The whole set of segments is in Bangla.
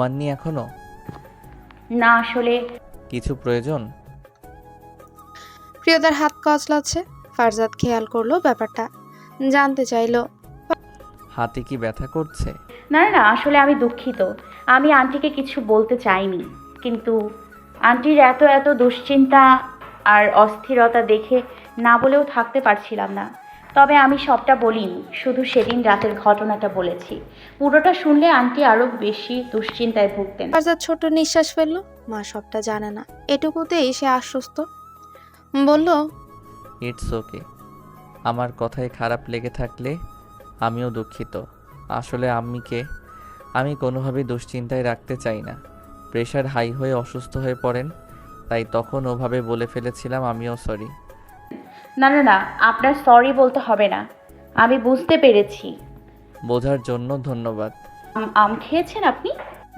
ঘুমাননি এখনও? না আসলে কিছু প্রয়োজন? প্রিয়তার হাত কচলাচ্ছে ফারজাদ খেয়াল করল ব্যাপারটা। জানতে চাইলো হাতে কি ব্যথা করছে? না না আসলে আমি দুঃখিত। আমি আন্টিকে কিছু বলতে চাইনি। কিন্তু আন্টির এত এত দুশ্চিন্তা আর অস্থিরতা দেখে না বলেও থাকতে পারছিলাম না। তবে আমি সবটা বলিনি শুধু সেদিন রাতের ঘটনাটা বলেছি। পুরোটা শুনলে আন্টি আরও বেশি দুশ্চিন্তায় ভুগতেন। ফারজাদ ছোট নিঃশ্বাস ফেলল মা সবটা জানে না। এটুকুতেই সে আশ্বস্ত। বলল ইটস ওকে আমার কথায় খারাপ লেগে থাকলে আমিও দুঃখিত। আসলে আম্মিকে আমি কোনোভাবেই দুশ্চিন্তায় রাখতে চাই না। প্রেশার হাই হয়ে অসুস্থ হয়ে পড়েন তাই তখন ওভাবে বলে ফেলেছিলাম আমিও সরি। না না না আপনার সরি বলতে হবে না। আমি বুঝতে পেরেছি। বোঝার জন্য ধন্যবাদ। আম- আম খেয়েছেন আপনি?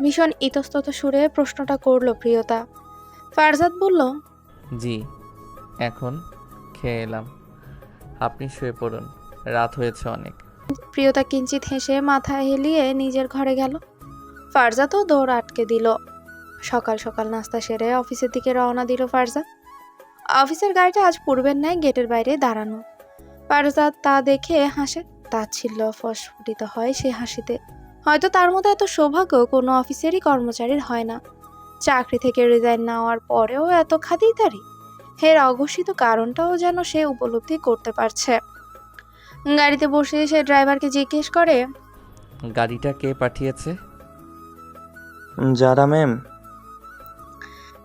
ভীষণ ইতস্তত সুরে প্রশ্নটা করল প্রিয়তা। ফারজাদ বলল জি এখন খেয়ে এলাম। আপনি শুয়ে পড়ুন রাত হয়েছে অনেক। প্রিয়তা কিঞ্চিত হেসে মাথা হেলিয়ে নিজের ঘরে গেল। ফারজাতও দৌড় আটকে দিল। সকাল সকাল নাস্তা সেরে অফিসের দিকে রওনা দিল ফারজাদ অফিসের গাড়িটা আজ পূর্বের ন্যায় গেটের বাইরে দাঁড়ানো। ফারজাদ তা দেখে হাসে তাচ্ছিল্য ফস্ফুটিত হয় সে হাসিতে। হয়তো তার মতো এত সৌভাগ্য কোনো অফিসেরই কর্মচারীর হয় না। চাকরি থেকে রিজাইন নেওয়ার পরেও এত খাতিরদারি? এর অঘোষিত কারণটাও যেন সে উপলব্ধি করতে পারছে। গাড়িতে বসে সে ড্রাইভারকে জিজ্ঞেস করে গাড়িটা কে পাঠিয়েছে? যারা ম্যাম।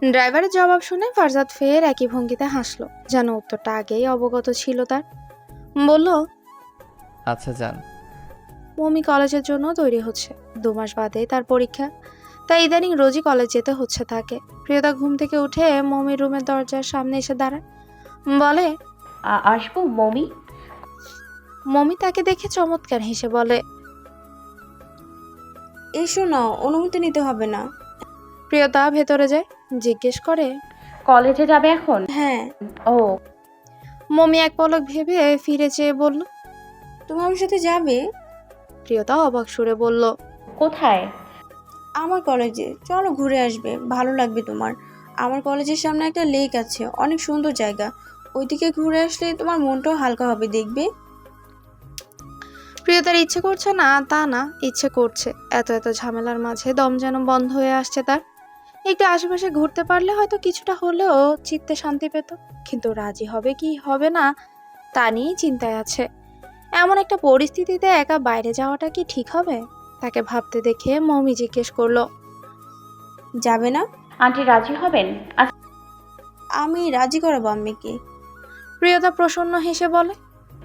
ড্রাইভারের জবাব শুনে ফারজাদ ফের একই ভঙ্গিতে হাসলো। যেন উত্তরটা আগেই অবগত ছিল তার। বলল আচ্ছা যান। মমি কলেজের জন্য তৈরি হচ্ছে। দু মাস বাদে তার পরীক্ষা। তাই ইদানিং রোজই কলেজ যেতে হচ্ছে তাকে। প্রিয়তা ঘুম থেকে উঠে মমির রুমের দরজার সামনে এসে দাঁড়ায়। বলে আ- আসব মমি? মমি তাকে দেখে চমৎকার হেসে বলে এসো না অনুমতি নিতে হবে না। প্রিয়তা ভেতরে যায়। জিজ্ঞেস করে কলেজে যাবে এখন? হ্যাঁ। ও। মমি এক পলক ভেবে ফিরে চেয়ে বলল তুমি আমার সাথে যাবে? প্রিয়তা অবাক সুরে বলল কোথায়? আমার কলেজে। চলো ঘুরে আসবে। ভালো লাগবে তোমার। আমার কলেজের সামনে একটা লেক আছে। অনেক সুন্দর জায়গা। ওইদিকে ঘুরে আসলে তোমার মনটাও হালকা হবে দেখবে? প্রিয়তার ইচ্ছে করছে না তা না ইচ্ছে করছে। এত এত ঝামেলার মাঝে দম যেন বন্ধ হয়ে আসছে তার। একটু আশেপাশে ঘুরতে পারলে হয়তো কিছুটা হলেও চিত্তে শান্তি পেত। কিন্তু রাজি হবে কি হবে না তা নিয়েই চিন্তায় আছে। এমন একটা পরিস্থিতিতে একা বাইরে যাওয়াটা কি ঠিক হবে? তাকে ভাবতে দেখে মমি জিজ্ঞেস করল যাবে না? আন্টি রাজি হবেন? আচ্ছা। আমি রাজি করাবো আম্মিকে। প্রিয়তা প্রসন্ন হেসে বলে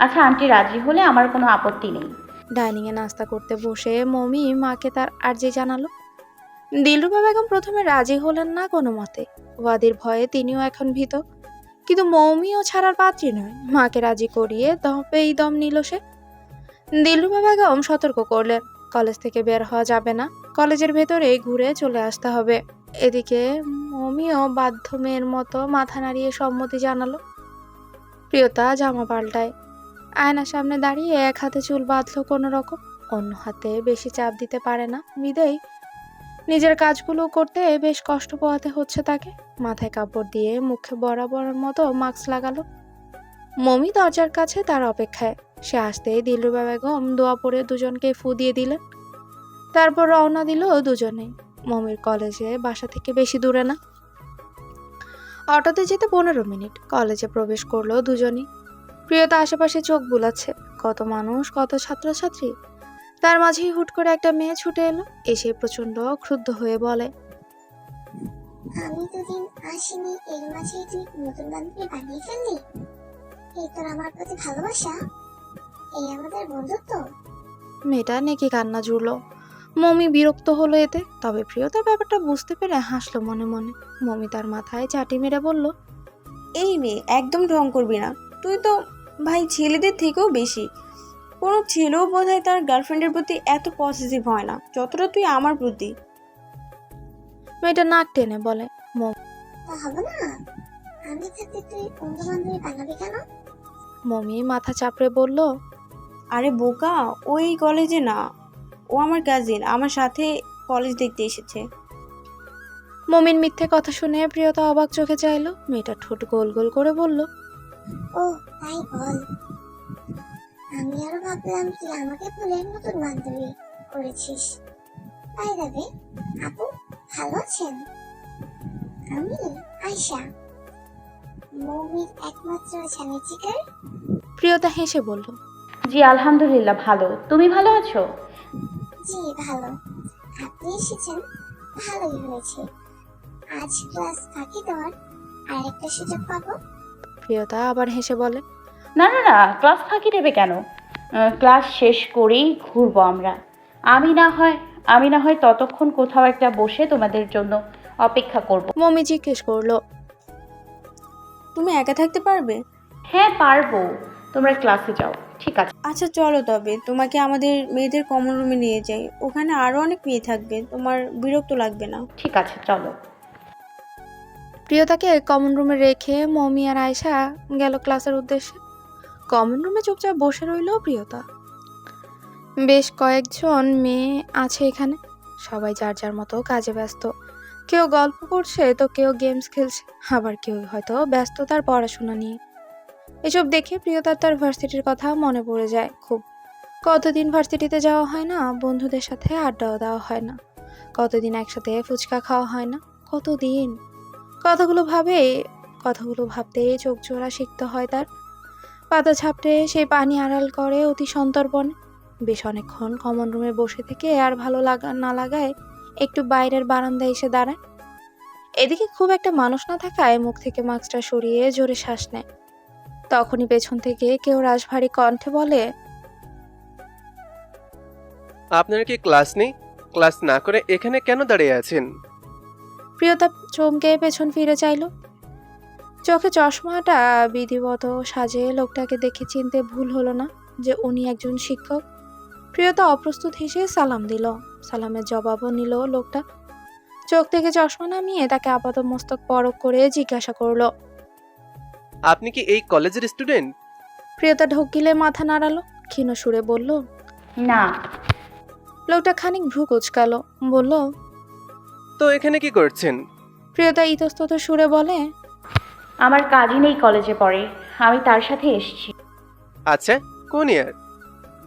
আচ্ছা আন্টি রাজি হলে আমার কোনো আপত্তি নেই। ডাইনিংয়ে নাস্তা করতে বসে মমি মাকে তার আর্জি জানালো। দিলরুবা বেগম প্রথমে রাজি হলেন না কোনো মতে। ওয়াদির ভয়ে তিনিও এখন ভীত। কিন্তু মৌমিও ছাড়ার পাত্রী নয়। মাকে রাজি করিয়ে দপেই দম নিল সে। দিলরুবা বেগম সতর্ক করলেন, কলেজ থেকে বের হওয়া যাবে না। কলেজের ভেতরে ঘুরে চলে আসতে হবে। এদিকে মমিও বাধ্য মেয়ের মতো মাথা নাড়িয়ে সম্মতি জানালো। প্রিয়তা জামা পাল্টায়। আয়নার সামনে দাঁড়িয়ে এক হাতে চুল বাঁধলো কোনো রকম। অন্য হাতে বেশি চাপ দিতে পারে না। বিদেই নিজের কাজগুলো করতে বেশ কষ্ট পোহাতে হচ্ছে তাকে। মাথায় কাপড় দিয়ে মুখে বরাবর মতো মাস্ক লাগালো। মমি দরজার কাছে তার অপেক্ষায়। সে আসতেই দিলরুবা বেগম দোয়া পরে দুজনকে ফু দিয়ে দিলেন। তারপর রওনা দিল দুজনেই। মমির কলেজে বাসা থেকে বেশি দূরে না। অটোতে যেতে পনেরো মিনিট। কলেজে প্রবেশ করল দুজনই। প্রিয়তা আশেপাশে চোখ বুলাচ্ছে। কত মানুষ, কত ছাত্রছাত্রী। তার মাঝেই হুট করে একটা মেয়ে ছুটে এলো এসে প্রচণ্ড ক্ষুব্ধ হয়ে বলে আমি দুদিন আসিনি এর মাঝে তুই নতুন বান্ধবী বানিয়ে ফেললি? এই তোর আমার প্রতি ভালোবাসা? এই আমাদের বন্ধুত্ব? মেয়েটা নেকি কান্না জুড়লো। মমি বিরক্ত হলো এতে তবে প্রিয়তার ব্যাপারটা বুঝতে পেরে হাসলো মনে মনে। মমি তার মাথায় চাটি মেরে বলল এই মেয়ে একদম ঢং করবি না। তুই তো ভাই ছেলেদের থেকেও বেশি। কোনো ছেলেও বোধ হয় তার গার্লফ্রেন্ডের প্রতি এত পজিটিভ হয় না। যতটা তুই আমার প্রতি মেয়েটা নাক টেনে বলে তা হবে না? আমি থাকতে তুই বন্ধু বান্ধবী বানাবি কেন? মমি মাথা চাপড়ে বলল আরে বোকা ওই কলেজে না। ও আমার কাজিন আমার সাথে কলেজ দেখতে এসেছে। মমিন মিথ্যে কথা শুনে প্রিয়তা অবাক চোখে চাইলো। মেয়েটা ঠোঁট গোল গোল করে বলল ও তাই বল। আমি আরও ভাবলাম তুই আমাকে ভুলে নতুন বান্ধবী করেছিস। তাই দেবে আপু ভালো আছেন? আমি আয়শা মৌমির একমাত্র স্বামী চিকার প্রিয়তা হেসে বলল জি আলহামদুলিল্লাহ ভালো। তুমি ভালো আছো? জি ভালো। আপনি এসেছেন ভালোই হয়েছে। আজ ক্লাস ফাঁকি দেওয়ার আর একটা সুযোগ পাবো? প্রিয়তা আবার হেসে বলে না না না ক্লাস ফাঁকি দেবে কেন? ক্লাস শেষ করেই ঘুরবো আমরা। আমি না হয় আমি না হয় ততক্ষণ কোথাও একটা বসে তোমাদের জন্য অপেক্ষা করব। মমি জিজ্ঞেস করল তুমি একা থাকতে পারবে? হ্যাঁ পারব। তোমরা ক্লাসে যাও ঠিক আছে। আচ্ছা চলো তবে তোমাকে আমাদের মেয়েদের কমন রুমে নিয়ে যাই। ওখানে আরও অনেক মেয়ে থাকবে তোমার বিরক্ত লাগবে না। ঠিক আছে চলো। প্রিয়তাকে কমন রুমে রেখে মমি আর আয়শা গেল ক্লাসের উদ্দেশ্যে। কমন রুমে চুপচাপ বসে রইল প্রিয়তা। বেশ কয়েকজন মেয়ে আছে এখানে। সবাই যার যার মতো কাজে ব্যস্ত। কেউ গল্প করছে, তো কেউ গেমস খেলছে। আবার কেউ হয়তো ব্যস্ত তার পড়াশোনা নিয়ে। এসব দেখে প্রিয়তার তার ভার্সিটির কথা মনে পড়ে যায় খুব। কতদিন ভার্সিটিতে যাওয়া হয় না, বন্ধুদের সাথে আড্ডাও দেওয়া হয় না। কতদিন একসাথে ফুচকা খাওয়া হয় না, কতদিন? কথাগুলো ভাবে কথাগুলো ভাবতে চোখ জোড়া শিখতে হয় তার। পাতা ঝাপটে সেই পানি আড়াল করে অতি সন্তর্পণে। বেশ অনেকক্ষণ কমন রুমে বসে থেকে আর ভালো লাগা না লাগায় একটু বাইরের বারান্দায় এসে দাঁড়ায়। এদিকে খুব একটা মানুষ না থাকায় মুখ থেকে মাস্কটা সরিয়ে জোরে শ্বাস নেয়। তখনই পেছন থেকে কেউ রাশভারী কণ্ঠে বলে আপনার কি ক্লাস নেই? ক্লাস না করে এখানে কেন দাঁড়িয়ে আছেন? প্রিয়তা চমকে পেছন ফিরে চাইল। চোখে চশমাটা বিধিবত সাজে লোকটাকে দেখে চিনতে ভুল হলো না যে উনি একজন শিক্ষক। প্রিয়তা অপ্রস্তুত হেসে সালাম দিল। সালামের জবাবও নিল লোকটা। চোখ থেকে চশমা নামিয়ে তাকে আপাত মস্তক পরক করে জিজ্ঞাসা করল আপনি কি এই কলেজের স্টুডেন্ট প্রিয়তা ঢোকিলে মাথা নাড়ালো ক্ষীণ সুরে বলল না। লোকটা খানিক ভ্রু কুচকালো বলল তো এখানে কি করছেন? প্রিয়তা ইতস্তত সুরে বলে আমার কাজই নেই কলেজে পড়ে। আমি তার সাথে এসেছি। আচ্ছা কোন ইয়ার?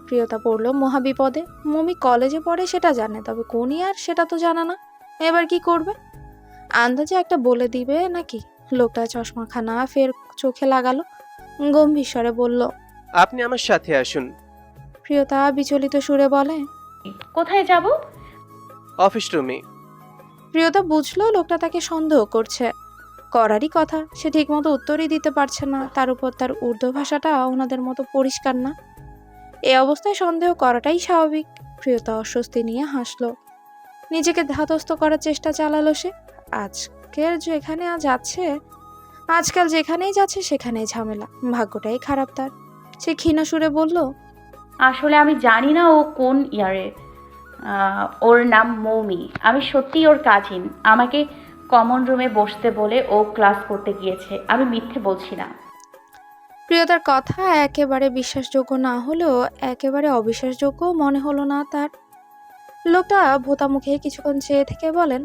প্রিয়তা পড়ল মহাবিপদে। মমি কলেজে পড়ে সেটা জানে তবে কোন ইয়ার সেটা তো জানা না। এবার কি করবে? আন্দাজে একটা বলে দিবে নাকি? লোকটা চশমাখানা ফের চোখে লাগালো। গম্ভীর স্বরে বলল আপনি আমার সাথে আসুন। প্রিয়তা বিচলিত সুরে বলে কোথায় যাব? অফিস রুমে। প্রিয়তা বুঝলো লোকটা তাকে সন্দেহ করছে। করারই কথা। সে ঠিকমতো উত্তরই দিতে পারছে না। তার উপর তার উর্দু ভাষাটা ওনাদের মতো পরিষ্কার না। এ অবস্থায় সন্দেহ করাটাই স্বাভাবিক। প্রিয়তা অস্বস্তি নিয়ে হাসলো। নিজেকে ধাতস্থ করার চেষ্টা চালালো সে। আজকের যেখানে আজ যাচ্ছে আজকাল যেখানেই যাচ্ছে সেখানেই ঝামেলা। ভাগ্যটাই খারাপ তার। সে ক্ষীণ সুরে বলল, আসলে আমি জানি না ও কোন ইয়ারে। ওর নাম মৌমি। আমি সত্যি ওর কাজিন আমাকে কমন রুমে বসতে বলে ও ক্লাস করতে গিয়েছে। আমি মিথ্যে বলছি না। প্রিয়তার কথা একেবারে বিশ্বাসযোগ্য না হলেও একেবারে অবিশ্বাসযোগ্য মনে হলো না তার। লোকটা ভোতা মুখে কিছুক্ষণ চেয়ে থেকে বলেন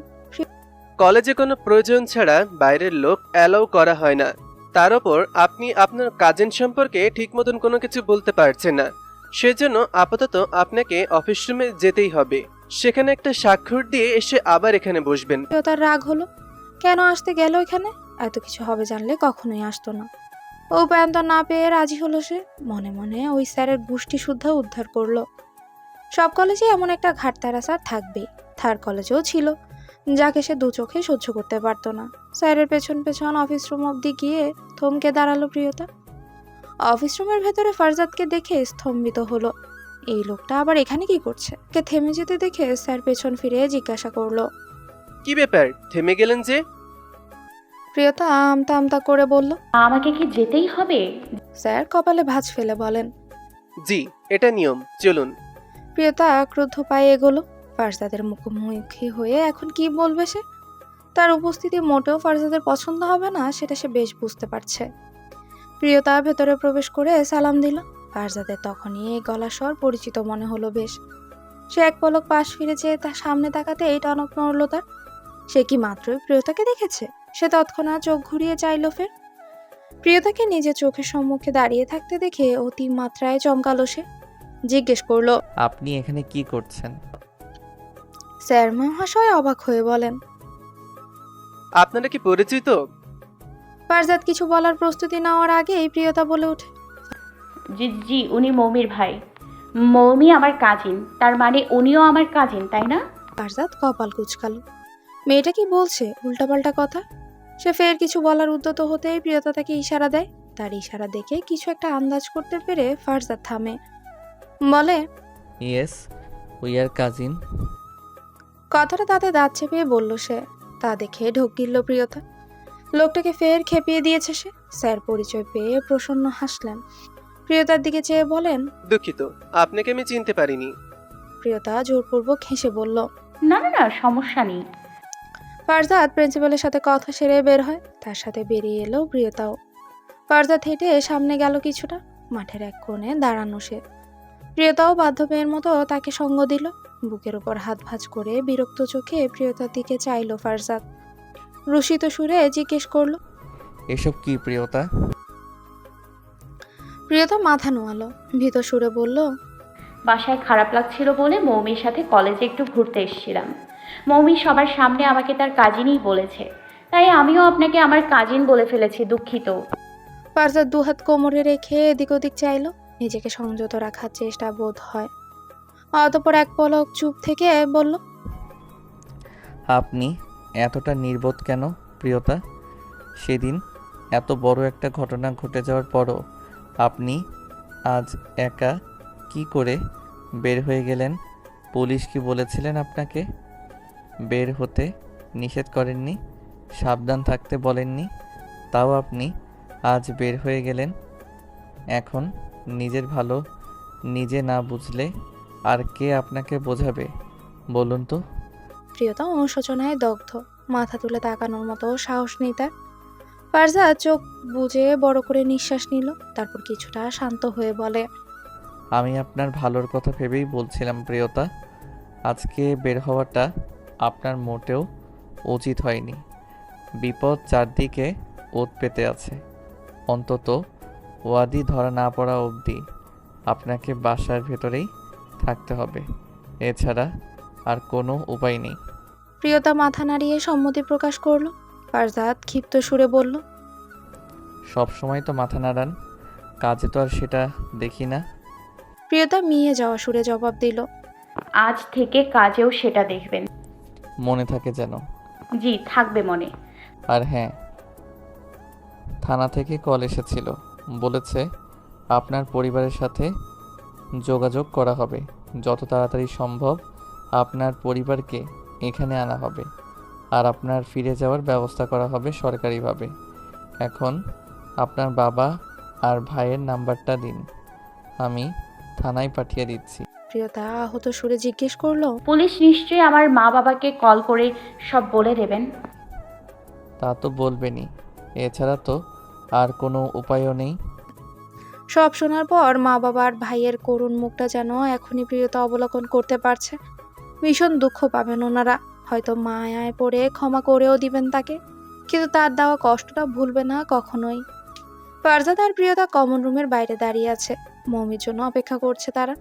কলেজে কোনো প্রয়োজন ছাড়া বাইরের লোক অ্যালাউ করা হয় না। তার ওপর আপনি আপনার কাজের সম্পর্কে ঠিক মতন কোনো কিছু বলতে পারছেন না। সেজন্য আপাতত আপনাকে অফিস রুমে যেতেই হবে। সেখানে একটা স্বাক্ষর দিয়ে এসে আবার এখানে বসবেন। তার রাগ হলো? কেন আসতে গেল এখানে? এত কিছু হবে জানলে কখনোই আসতো না। উপায়ন্তর না পেয়ে রাজি হলো সে? মনে মনে ওই স্যারের গোষ্ঠী শুদ্ধ উদ্ধার করল। সব কলেজে এমন একটা ঘাটতারা স্যার থাকবেই। থার কলেজেও ছিল। যাকে সে দু চোখে সহ্য করতে পারতো না। স্যারের পেছন পেছন অফিস রুম অবধি গিয়ে থমকে দাঁড়াল প্রিয়তা। অফিস রুমের ভেতরে ফারজাদকে দেখে স্তম্ভিত হলো। এই লোকটা আবার এখানে কি করছে? কে থেমে যেতে দেখে স্যার পেছন ফিরে জিজ্ঞাসা করল। কি ব্যাপার? থেমে গেলেন যে? প্রিয়তা আমতা আমতা করে বলল আমাকে কি যেতেই হবে? স্যার কপালে ভাঁজ ফেলে বলেন। জি এটা নিয়ম চলুন। প্রিয়তা ক্রুদ্ধ পায়ে এগোলো। ফারজাদের মুখোমুখি হয়ে এখন কি বলবে সে? তার উপস্থিতি মোটেও ফারজাদের পছন্দ হবে না সেটা সে বেশ বুঝতে পারছে। প্রিয়তা ভেতরে প্রবেশ করে সালাম দিল। ফারজাদের তখনই এই গলা স্বর পরিচিত মনে হলো বেশ। সে এক পলক পাশ ফিরে যেয়ে তার সামনে তাকাতে এই টনক নড়ল তার। সে কি মাত্রই প্রিয়তাকে দেখেছে? সে তৎক্ষণাৎ চোখ ঘুরিয়ে চাইল ফের। প্রিয়তাকে নিজের চোখের সম্মুখে দাঁড়িয়ে থাকতে দেখে অতি মাত্রায় চমকালো সে। জিজ্ঞেস করল আপনি এখানে কি করছেন? স্যার মহাশয় অবাক হয়ে বলেন আপনারা কি পরিচিত? ফারজাদ কিছু বলার প্রস্তুতি নেওয়ার আগেই প্রিয়তা বলে ওঠে। জি জি উনি মৌমির ভাই। মৌমি আমার কাজিন তার মানে উনিও আমার কাজিন তাই না? ফারজাদ কপাল কুচকালো। মেয়েটা কি বলছে উল্টাপাল্টা কথা? সে ফের কিছু বলার উদ্যত হতেই প্রিয়তা তাকে ইশারা দেয়। তার ইশারা দেখে কিছু একটা আন্দাজ করতে পেরে ফারজাদ থামে। বলে ইয়েস উই আর কাজিন কথাটা তাতে দাঁত চেপে বলল সে। তা দেখে ঢোক গিলল প্রিয়তা। লোকটাকে ফের খেপিয়ে দিয়েছে সে। স্যার পরিচয় পেয়ে প্রসন্ন হাসলেন। প্রিয়তার দিকে চেয়ে বলেন দুঃখিত আপনাকে আমি চিনতে পারিনি। প্রিয়তা জোরপূর্বক হেসে বলল না না না সমস্যা নেই। ফারজাদ প্রিন্সিপালের সাথে কথা সেরে বের হয় তার সাথে বেরিয়ে এলো প্রিয়তাও। ফারজাদ হেঁটে সামনে গেল কিছুটা মাঠের এক কোণে দাঁড়ানো সে। প্রিয়তাও বাধ্য মেয়ের মতো তাকে সঙ্গ দিল বুকের উপর হাত ভাঁজ করে বিরক্ত চোখে প্রিয়তার দিকে চাইল ফারজাদ রুষিত সুরে জিজ্ঞেস করল এসব কি প্রিয়তা? প্রিয়তা মাথা নোয়ালো। ভীত সুরে বলল বাসায় খারাপ লাগছিল বলে মৌমির সাথে কলেজে একটু ঘুরতে এসেছিলাম। মৌমি সবার সামনে আমাকে তার কাজিনই বলেছে। তাই আমিও আপনাকে আমার কাজিন বলে ফেলেছি দুঃখিত। ফারজাদ দুহাত কোমরে রেখে এদিক ওদিক চাইলো। নিজেকে সংযত রাখার চেষ্টা বোধ হয়। অতপর এক পলক চুপ থেকে বলল আপনি এতটা নির্বোধ কেন প্রিয়তা? সেদিন এত বড় একটা ঘটনা ঘটে যাওয়ার পরও আপনি আজ একা কি করে বের হয়ে গেলেন? পুলিশ কি বলেছিলেন আপনাকে? বের হতে নিষেধ করেননি, সাবধান থাকতে বলেননি, তাও আপনি আজ বের হয়ে গেলেন। এখন নিজের ভালো নিজে না বুঝলে আর কে আপনাকে বোঝাবে? বলুন তো। প্রিয়তা অনুশোচনায় দগ্ধ, মাথা তুলে তাকানোর মতো সাহস নেই তার। ফারজাদ চোখ বুজে বড় করে নিঃশ্বাস নিল তারপর কিছুটা শান্ত হয়ে বলে আমি আপনার ভালোর কথা ভেবেই বলছিলাম প্রিয়তা। আজকে বের হওয়াটা আপনার মোটেও উচিত হয়নি। বিপদ চারদিকে ওত পেতে আছে। অন্তত ওয়াদি ধরা না পড়া অবধি আপনাকে বাসার ভেতরেই থাকতে হবে। এছাড়া আর কোনো উপায় নেই। প্রিয়তা মাথা নাড়িয়ে সম্মতি প্রকাশ করল। ফারজাদ ক্ষিপ্ত সুরে বলল সব সময় তো মাথা নাড়ান কাজে তো আর সেটা দেখি না। প্রিয়তা মিয়ে যাওয়া সুরে জবাব দিল আজ থেকে কাজেও সেটা দেখবেন। মনে থাকে যেন। জি থাকবে মনে। আর হ্যাঁ থানা থেকে কল এসেছিল বলেছে আপনার পরিবারের সাথে যোগাযোগ করা হবে। যত তাড়াতাড়ি সম্ভব আপনার পরিবারকে এখানে আনা হবে। আর আপনার ফিরে যাওয়ার ব্যবস্থা করা হবে সরকারিভাবে। এখন আপনার বাবা আর ভাইয়ের নাম্বারটা দিন। আমি থানায় পাঠিয়ে দিচ্ছি। প্রিয়তা আহত সুরে জিজ্ঞেস করল পুলিশ নিশ্চয়ই আমার মা বাবাকে কল করে সব বলে দেবেন? তা তো বলবেনই। এছাড়া তো আর কোনো উপায়ও নেই। সব শোনার পর মা বাবার ভাইয়ের করুণ মুখটা যেন এখনই প্রিয়তা অবলোকন করতে পারছে। ভীষণ দুঃখ পাবেন ওনারা। হয়তো মায়ায় পড়ে ক্ষমা করেও দিবেন তাকে। কিন্তু তার দেওয়া কষ্টটা ভুলবে না কখনোই। ফারজাদ আর প্রিয়তা কমন রুমের বাইরে দাঁড়িয়ে আছে। মমির জন্য অপেক্ষা করছে তারা।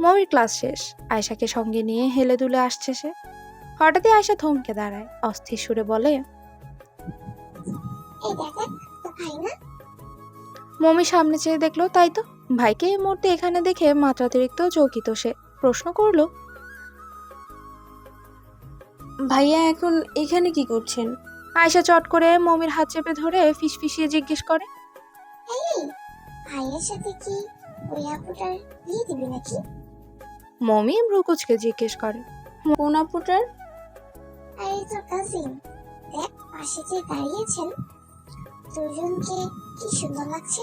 মমির ক্লাস শেষ। আয়শাকে সঙ্গে নিয়ে হেলে দুলে আসছে সে। হঠাৎই আয়শা থমকে দাঁড়ায়। অস্থির সুরে বলে মমি সামনে চেয়ে দেখল তাই তো? ভাইকে এই মুহূর্তে এখানে দেখে মাত্রাতিরিক্ত চকিত সে। প্রশ্ন করল ভাইয়া এখন এখানে কি করছেন? আয়সা চট করে মমির হাত চেপে ধরে ফিসফিসিয়ে জিজ্ঞেস করে। এই ভাইয়ের সাথে কি ওই আপুটার বিয়ে দিবি নাকি? মমি ভ্রুকুচকে জিজ্ঞেস করে। কোন আপুটার? আর তোর কাজিন দেখ পাশে যে দাঁড়িয়েছেন দুজনকে কি সুন্দর লাগছে?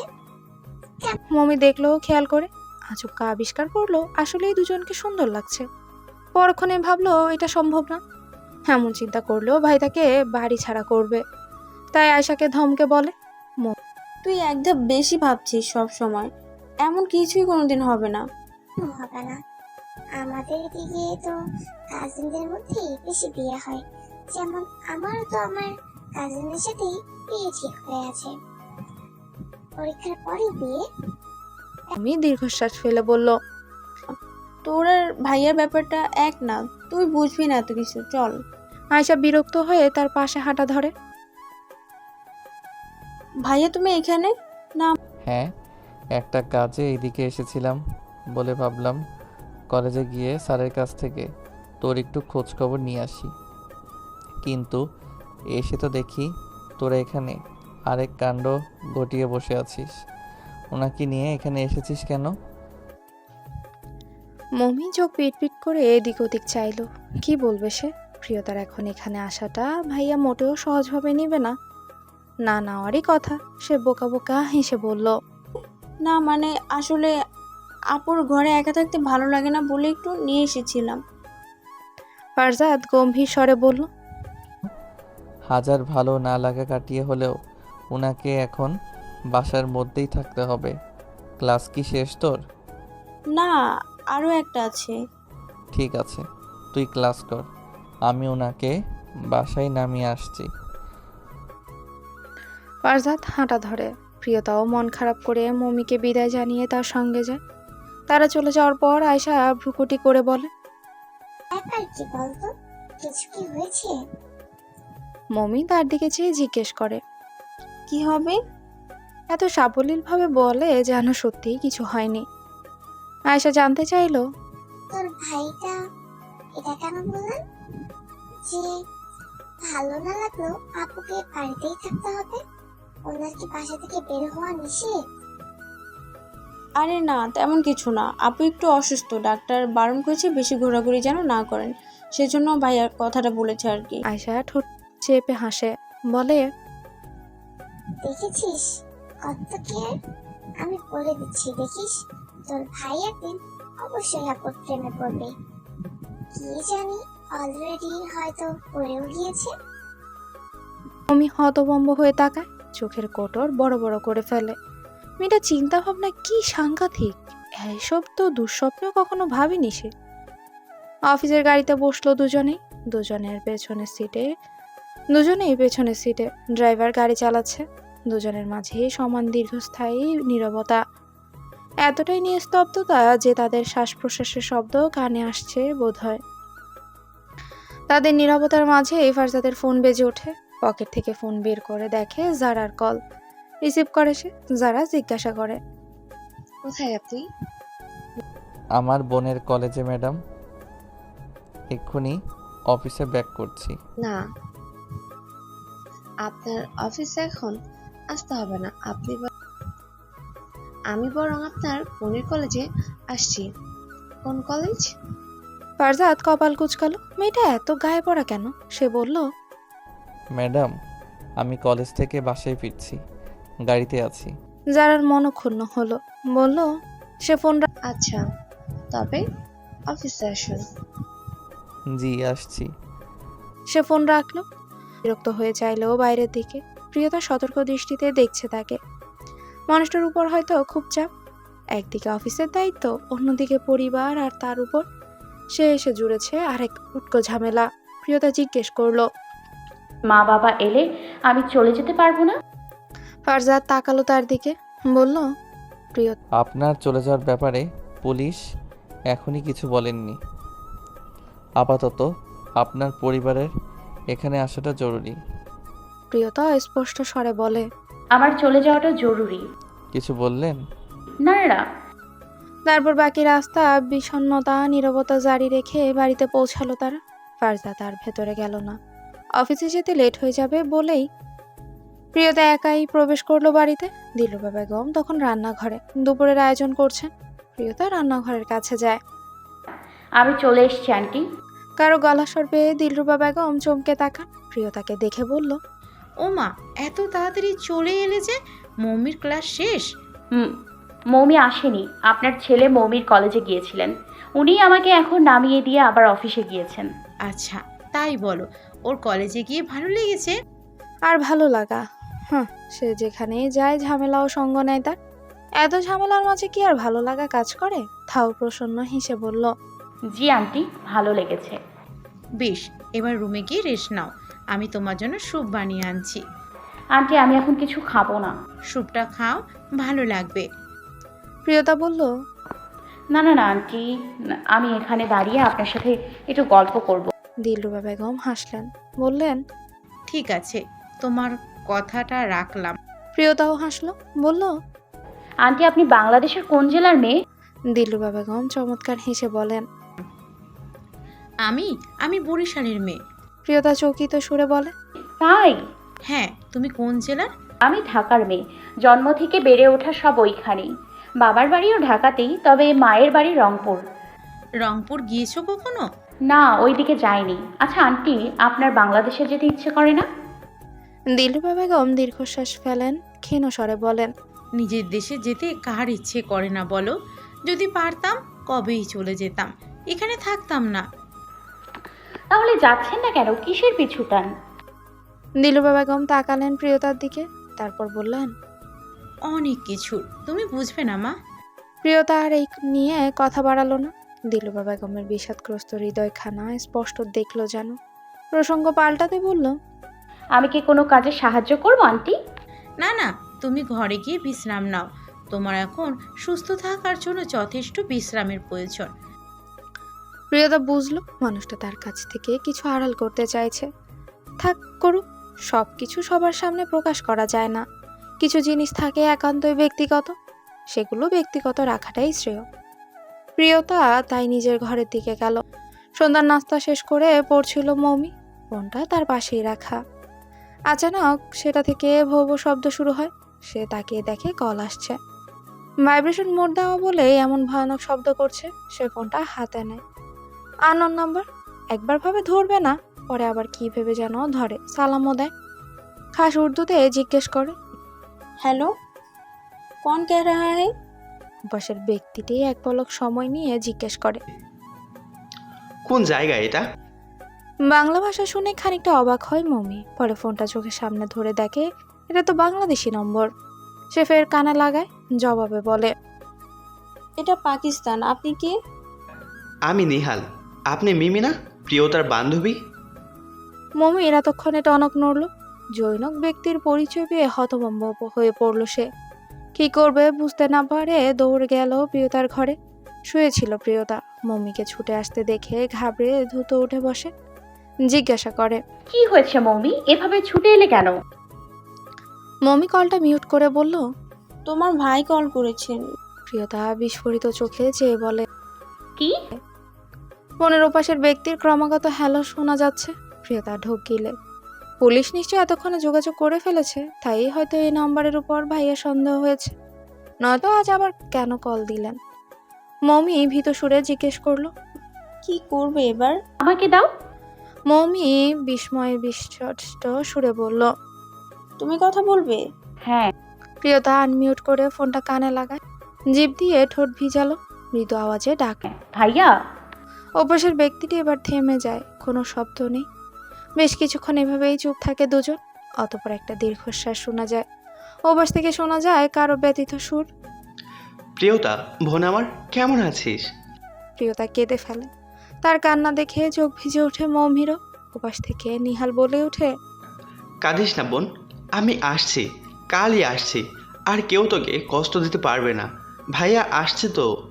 মমি দেখল খেয়াল করে। আচমকা আবিষ্কার করল আসলেই দুজনকে সুন্দর লাগছে। পরক্ষণে ভাবলো এটা সম্ভব না। এমন চিন্তা করলেও ভাই তাকে বাড়ি ছাড়া করবে। তাই আয়সাকে ধমকে বলে তুই একদম বেশি ভাবছিস সব সময়। এমন কিছুই কোনোদিন হবে না। হবে না। আমাদের দিকে তো কাজিনদের মধ্যে বেশি বিয়ে হয়। যেমন আমারও তো আমার কাজিনের সাথেই বিয়ে ঠিক হয়ে আছে। পরীক্ষার পরে বিয়ে মমি দীর্ঘশ্বাস ফেলে বলল তোর আর ভাইয়ার ব্যাপারটা এক না। তুই বুঝবি না এত কিছু চল। আয়সা বিরক্ত হয়ে তার পাশে হাঁটা ধরে। ভাইয়া তুমি এখানে? না। হ্যাঁ একটা কাজে এইদিকে এসেছিলাম বলে ভাবলাম কলেজে গিয়ে স্যারের কাছ থেকে তোর একটু খোঁজ খবর নিয়ে আসি। কিন্তু এসে তো দেখি তোরা এখানে আরেক কাণ্ড ঘটিয়ে বসে আছিস। ওনাকে নিয়ে এখানে এসেছিস কেন? মমি চোখ পিটপিট করে এদিক ওদিক চাইলো। কি বলবে সে? প্রিয়তার এখন এখানে আসাটা ভাইয়া মোটেও সহজভাবে নিবে না। না নেওয়ারই কথা সে বোকা বোকা হেসে বলল। না মানে আসলে আপুর ঘরে একা থাকতে ভালো লাগে না বলে একটু নিয়ে এসেছিলাম। ফারজাদ গম্ভীর স্বরে বলল হাজার ভালো না লাগা কাটিয়ে হলেও ওনাকে এখন বাসার মধ্যেই থাকতে হবে। ক্লাস কি শেষ তোর? না আরও একটা আছে। ঠিক আছে তুই ক্লাস কর। আমি ওনাকে বাসায় নামিয়ে আসছি। ফারজাদ হাঁটা ধরে। প্রিয়তাও মন খারাপ করে মমিকে বিদায় জানিয়ে তার সঙ্গে যায়। তারা চলে যাওয়ার পর আয়সা ভ্রুকুটি করে বলে ব্যাপার কি বলতো? কিছু কি হয়েছে? মমি তার দিকে চেয়ে জিজ্ঞেস করে কি হবে? এত সাবলীলভাবে বলে যেন সত্যিই কিছু হয়নি। আয়সা জানতে চাইলো। তোর ভাইটা এটা কেন বললেন? যে ভালো না লাগলেও আপুকে বাড়িতেই থাকতে হবে। ওনার কি বাসা থেকে বের হওয়া নিষেধ। আরে না তেমন কিছু না। আপু একটু অসুস্থ। ডাক্তার বারণ করেছে বেশি ঘোরাঘুরি যেন না করেন। সেজন্য ভাইয়ার কথাটা বলেছে আর কি। আয়সা ঠোঁট চেপে হাসে। বলে দেখেছিস? কত কেয়ার আমি বলে দিচ্ছি দেখিস? তোর ভাই একদিন অবশ্যই আপুর প্রেমে পড়বে। কি জানি অলরেডি হয়তো পড়েও গিয়েছে। মমি হতবম্ব হয়ে তাকায়, চোখের কোটর বড় বড় করে ফেলে। মেয়েটা চিন্তা ভাবনা কি সাংঘাতিক, এসব তো দুঃস্বপ্নেও কখনো ভাবিনি সে। অফিসের গাড়িতে বসল দুজনেই, দুজনের পেছনের সিটে, দুজনেই পেছনের সিটে, ড্রাইভার গাড়ি চালাচ্ছে, দুজনের মাঝে সমান দীর্ঘস্থায়ী নীরবতা। এতটাই নিস্তব্ধতা যে তাদের শ্বাস প্রশ্বাসের শব্দ কানে আসছে বোধ হয় তাদের নীরবতার মাঝে ফারজাদের ফোন বেজে ওঠে। পকেট থেকে ফোন বের করে দেখে জারার কল। রিসিভ করে সে জারা জিজ্ঞাসা করে কোথায় আপনি? আমার বোনের কলেজে ম্যাডাম। এক্ষুনি অফিসে ব্যাক করছি। না। আপনার অফিসে এখন আসতে হবে না। আপনি আমি বরং আপনার বোনের কলেজে আসছি। কোন কলেজ? ফারজাদ কপাল কুচকালো। মেয়েটা এত গায়ে পড়া কেন? সে বলল ম্যাডাম আমি কলেজ থেকে বাসায় ফিরছি। গাড়িতে আছি। জারার মনক্ষুণ্ণ হলো। বলল সে ফোন রা- আচ্ছা তবে অফিসে আসুন। জি আসছি। সে ফোন রাখল। বিরক্ত হয়ে চাইলেও বাইরের দিকে। প্রিয়তা সতর্ক দৃষ্টিতে দেখছে তাকে। মানুষটার উপর হয়তো খুব চাপ। একদিকে অফিসের দায়িত্ব অন্যদিকে পরিবার আর তার উপর। সে এসে জুড়েছে আরেক উটকো ঝামেলা প্রিয়তা জিজ্ঞেস করল মা বাবা এলে আমি চলে যেতে পারব না? ফারজাদ তাকালো তার দিকে বলল প্রিয় আপনার চলে যাওয়ার ব্যাপারে পুলিশ এখনই কিছু বলেননি। আপাতত আপনার পরিবারের এখানে আসাটা জরুরি। প্রিয়তা স্পষ্ট স্বরে বলে আমার চলে যাওয়াটা জরুরি। কিছু বললেন? না না, তারপর বাকি রাস্তা বিষণ্ণতা নীরবতা জারি রেখে বাড়িতে পৌঁছালো তারা। ফারজা তার ভেতরে গেল না। অফিসে যেতে লেট হয়ে যাবে বলেই প্রিয়তা একাই প্রবেশ করল বাড়িতে। দিলুবা বেগম তখন রান্নাঘরে দুপুরের আয়োজন করছেন। প্রিয়তা রান্নাঘরের কাছে যায়। আমি চলে এসছি আন্টি। কারও গলা স্বর পেয়ে দিলরুবা বেগম চমকে তাকান। প্রিয়তাকে দেখে বলল ওমা এত তাড়াতাড়ি চলে এলে যে মম্মির ক্লাস শেষ? হুম মৌমি আসেনি। আপনার ছেলে মৌমির কলেজে গিয়েছিলেন। উনি আমাকে এখন নামিয়ে দিয়ে আবার অফিসে গিয়েছেন। আচ্ছা তাই বলো ওর কলেজে গিয়ে ভালো লেগেছে? আর ভালো লাগা। হ্যাঁ সে যেখানেই যায় ঝামেলাও সঙ্গ নেয় তার। এত ঝামেলার মাঝে কি আর ভালো লাগা কাজ করে? থাও প্রসন্ন হেসে বলল জি আন্টি ভালো লেগেছে। বেশ এবার রুমে গিয়ে রেস্ট নাও। আমি তোমার জন্য স্যুপ বানিয়ে আনছি। আন্টি আমি এখন কিছু খাব না। স্যুপটা খাও ভালো লাগবে। প্রিয়তা বলল না না না আন্টি আমি এখানে দাঁড়িয়ে আপনার সাথে একটু গল্প করব। দিলরুবা বেগম হাসলেন বললেন ঠিক আছে তোমার কথাটা রাখলাম। প্রিয়তাও হাসলো বলল আন্টি আপনি বাংলাদেশের কোন জেলার মেয়ে? দিলরুবা বেগম চমৎকার হেসে বলেন আমি আমি বরিশালের মেয়ে। প্রিয়তা চকিত সুরে বলে তাই? হ্যাঁ তুমি কোন জেলার আমি ঢাকার মেয়ে। জন্ম থেকে বেড়ে ওঠা সব ওইখানেই। বাবার বাড়িও ঢাকাতেই তবে মায়ের বাড়ি রংপুর। রংপুর গিয়েছো কখনো? না ওইদিকে যায়নি আচ্ছা আন্টি আপনার বাংলাদেশে যেতে ইচ্ছে করে না? দিলরুবা বেগম দীর্ঘশ্বাস ফেলেন ক্ষীণ স্বরে বলেন নিজের দেশে যেতে কার ইচ্ছে করে না বলো? যদি পারতাম কবেই চলে যেতাম। এখানে থাকতাম না। তাহলে যাচ্ছেন না কেন? কিসের পিছু টান দিলরুবা বেগম তাকালেন প্রিয়তার দিকে তারপর বললেন অনেক কিছু তুমি বুঝবে না মা। প্রিয়তা আর এই নিয়ে কথা বাড়ালো না। দিলরুবা বেগমের বিষাদগ্রস্ত হৃদয়খানা স্পষ্ট দেখল যেন। প্রসঙ্গ পাল্টাতে বলল আমি কি কোনো কাজে সাহায্য করব আন্টি? না না তুমি ঘরে গিয়ে বিশ্রাম নাও। তোমার এখন সুস্থ থাকার জন্য যথেষ্ট বিশ্রামের প্রয়োজন। প্রিয়তা বুঝলো মানুষটা তার কাছ থেকে কিছু আড়াল করতে চাইছে। থাক করুক সব কিছু সবার সামনে প্রকাশ করা যায় না। কিছু জিনিস থাকে একান্তই ব্যক্তিগত, সেগুলো ব্যক্তিগত রাখাটাই শ্রেয়। প্রিয়তা তাই নিজের ঘরের দিকে গেল। সন্ধ্যার নাস্তা শেষ করে পড়ছিল মৌমি, ফোনটা তার পাশেই রাখা। আচানক সেটা থেকে ভৌ ভৌ শব্দ শুরু হয়, সে তাকিয়ে দেখে কল আসছে। ভাইব্রেশন মোড দেওয়া বলে এমন ভয়ানক শব্দ করছে, সে ফোনটা হাতে নেয়। Unknown number? একবার ভাবে ধরবে না পরে আবার কি ভেবে যেন ধরে। সালামও দেয়। খাস উর্দুতে জিজ্ঞেস করে হ্যালো কন কে রাহা হে ব্যক্তিটি এক পলক সময় নিয়ে জিজ্ঞেস করে কোন জায়গা এটা? বাংলা ভাষা শুনে খানিকটা অবাক হয় মমি। পরে ফোনটা চোখের সামনে ধরে দেখে এটা তো বাংলাদেশি নম্বর। সে ফের কানে লাগায় জবাবে বলে এটা পাকিস্তান। আপনি কি? আমি নিহাল। আপনি মিমি না? প্রিয়তার বান্ধবী? মমি এতক্ষণে টনক নড়ল। জৈনক ব্যক্তির পরিচয় পেয়ে হতভম্ব হয়ে পড়ল সে। কি করবে বুঝতে না পারে দৌড় গেল প্রিয়তার ঘরে। শুয়েছিল প্রিয়তা। মম্মিকে ছুটে আসতে দেখে ঘাবড়ে ধুত উঠে বসে। জিজ্ঞাসা করে কি হয়েছে মৌমি? এভাবে ছুটে এলে কেন? মমি কলটা মিউট করে বলল তোমার ভাই কল করেছেন প্রিয়তা বিস্ফোরিত চোখে চেয়ে বলে কি? মনের ওপাশের ব্যক্তির ক্রমাগত হ্যালো শোনা যাচ্ছে। প্রিয়তা ঢোক গিলে। পুলিশ নিশ্চয়ই এতক্ষণে যোগাযোগ করে ফেলেছে তাই হয়তো এই নাম্বারের উপর ভাইয়ের সন্দেহ হয়েছে। নয়তো আজ আবার কেন কল দিলেন? মমি ভীত সুরে জিজ্ঞেস করল কি করবে এবার? আমাকে দাও। মমি বিস্ময় বিশ্বষ্ট সুরে বলল তুমি কথা বলবে? হ্যাঁ। প্রিয়তা আনমিউট করে ফোনটা কানে লাগায়। জিভ দিয়ে ঠোঁট ভিজালো মৃদু আওয়াজে ডাকে ভাইয়া। অভ্যাসের ব্যক্তিটি এবার থেমে যায় কোনো শব্দ নেই। বেশ কিছুক্ষণ এভাবেই চুপ থাকে দুজন অতপর একটা দীর্ঘশ্বাস শোনা যায়। অভ্যাস থেকে শোনা যায় কারও ব্যতীত সুর। প্রিয়তা বোন আমার কেমন আছিস? প্রিয়তা কেঁদে ফেলে। তার কান্না দেখে চোখ ভিজে ওঠে মৌমিরও উপাস থেকে নিহাল বলে ওঠে কাঁদিস না বোন আমি আসছি কালই আসছি আর কেউ তোকে কষ্ট দিতে পারবে না। ভাইয়া আসছে তো।